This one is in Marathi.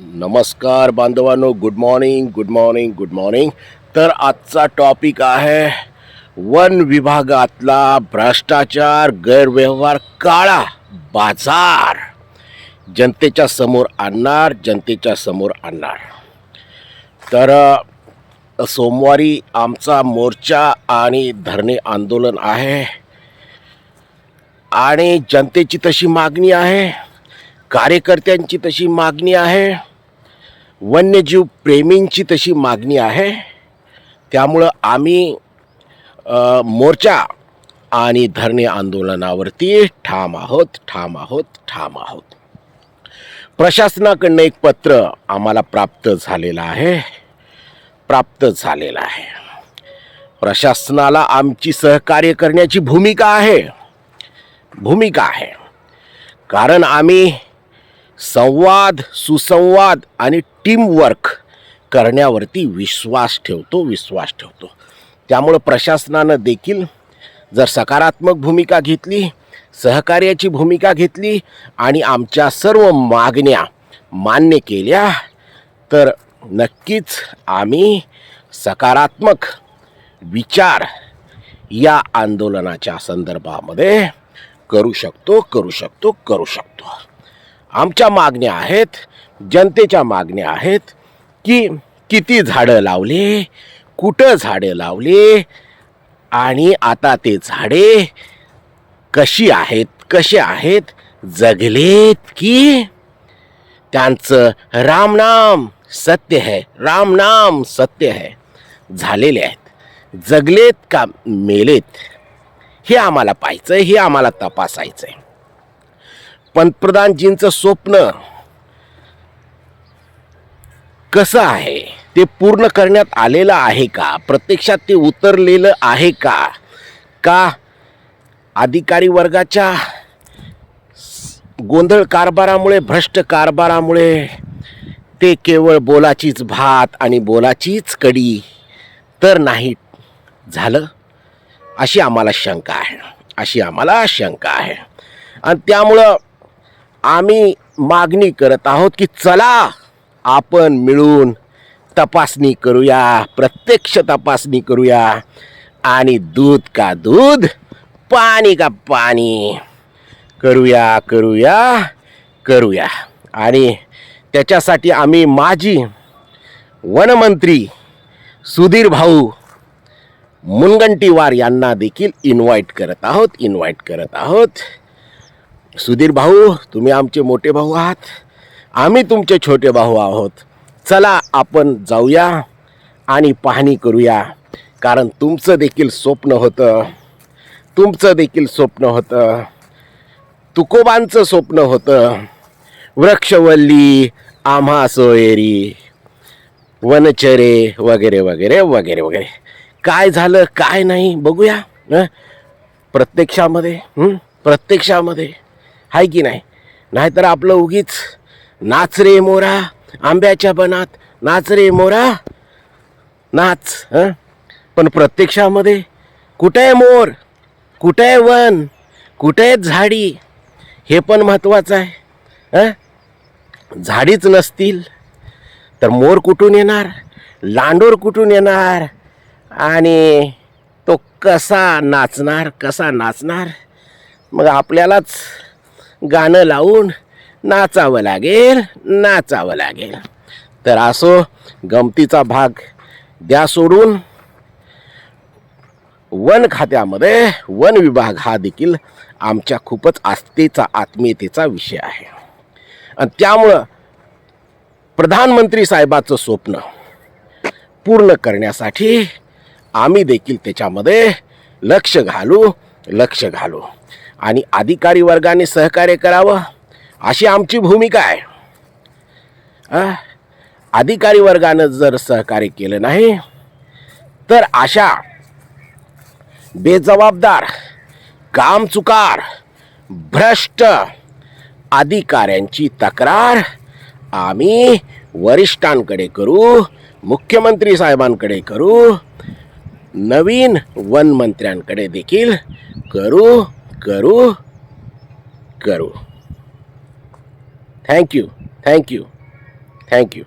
नमस्कार बांधवांनो good morning good morning good morning तर आजचा टॉपिक आहे वन विभागातला भ्रष्टाचार गैरव्यवहार काळा बाजार. जनतेच्या समोर आणणार जनतेच्या समोर आणणार. तर सोमवारी आमचा मोर्चा आणि धरणे आंदोलन आहे. आणि जनतेची तशी मागणी आहे. कार्यकर्त्यांची तशी मागणी आहे वन्यजीव प्रेमींची तशी मागणी आहे. त्यामुळं आम्ही मोर्चा आणि धरणे आंदोलनावरती ठाम आहोत ठाम आहोत ठाम आहोत. प्रशासनाकडनं एक पत्र आम्हाला प्राप्त झालेलं आहे. प्राप्त झालेलं आहे. प्रशासनाला आमची सहकार्य करण्याची भूमिका आहे. भूमिका आहे. कारण आम्ही संवाद सुसंवाद आणि टीमवर्क करण्यावरती विश्वास ठेवतो विश्वास ठेवतो. त्यामुळं प्रशासनानं देखील जर सकारात्मक भूमिका घेतली सहकार्याची भूमिका घेतली आणि आमच्या सर्व मागण्या मान्य केल्या तर नक्कीच आम्ही सकारात्मक विचार या आंदोलनाच्या संदर्भामध्ये करू शकतो करू शकतो करू शकतो. आमच्या मागण्या आहेत जनतेच्या मागण्या आहेत की किती झाडं लावले कुठं झाडं लावले आणि आता ते झाडे कशी आहेत कसे आहेत जगलेत की? त्यांचं रामनाम सत्य है रामनाम सत्य है. झालेले आहेत. जगलेत का मेलेत? हे आम्हाला पाहायचं हे आम्हाला तपासायचं आहे पंतप्रधानजींचं स्वप्न कसं आहे? ते पूर्ण करण्यात आलेलं आहे का? प्रत्यक्षात ते उतरलेलं आहे का? का अधिकारी वर्गाच्या गोंधळ कारभारामुळे भ्रष्ट कारभारामुळे ते केवळ बोलाचीच भात आणि बोलाचीच कडी तर नाही झालं? अशी आम्हाला शंका आहे. अशी आम्हाला शंका आहे. आणि त्यामुळं आम्ही मागणी करत आहोत की चला आपण मिळून तपासणी करूया प्रत्यक्ष तपासणी करूया. आणि दूध का दूध पाणी का पाणी. करूया करूया करूया. आणि त्याच्यासाठी आम्ही माजी वनमंत्री सुधीर भाऊ मुनगंटीवार यांना देखील इन्व्हाइट करत आहोत इन्व्हाइट करत आहोत. सुधीर भाऊ तुम्ही आमचे मोठे भाऊ आहात. आम्ही तुमचे छोटे भाऊ आहोत. चला आपण जाऊया आणि पाहणी करूया. कारण तुमचं देखील स्वप्न होतं. तुमचं देखील स्वप्न होतं. तुकोबांचं स्वप्न होतं. वृक्षवल्ली आम्हा सोयरी वनचरे वगैरे वगैरे वगैरे वगैरे. काय झालं काय नाही बघूया हं? प्रत्यक्षामध्ये प्रत्यक्षामध्ये. आहे की नाही? नाहीतर आपलं उगीच नाच रे मोरा आंब्याच्या बनात नाच रे मोरा. नाच हं? पण प्रत्यक्षामध्ये कुठे आहे मोर? कुठं आहे वन? कुठे आहे झाडी? हे पण महत्त्वाचं आहे हं? झाडीच नसतील तर मोर कुठून येणार? लांडोर कुठून येणार? आणि तो कसा नाचणार कसा नाचणार? मग आपल्यालाच गाणं लावून नाचावं लागेल नाचावं लागेल. तर असो गमतीचा भाग द्या सोडून. वन खात्यामध्ये वन विभाग हा देखील आमच्या खूपच आस्थेचा आत्मीयतेचा विषय आहे. आणि त्यामुळं प्रधानमंत्री साहेबाचं स्वप्न पूर्ण करण्यासाठी आम्ही देखील त्याच्यामध्ये लक्ष घालू लक्ष घालू. आणि अधिकारी वर्गाने सहकार्य करावं अशी आमची भूमिका आहे. अधिकारी वर्गानं जर सहकार्य केलं नाही तर अशा बेजबाबदार कामचुकार भ्रष्ट अधिकाऱ्यांची तक्रार आम्ही वरिष्ठांकडे करू मुख्यमंत्री साहेबांकडे करू नवीन वन मंत्र्यांकडे देखील करू. करू करू थँक्यू थँक्यू थँक्यू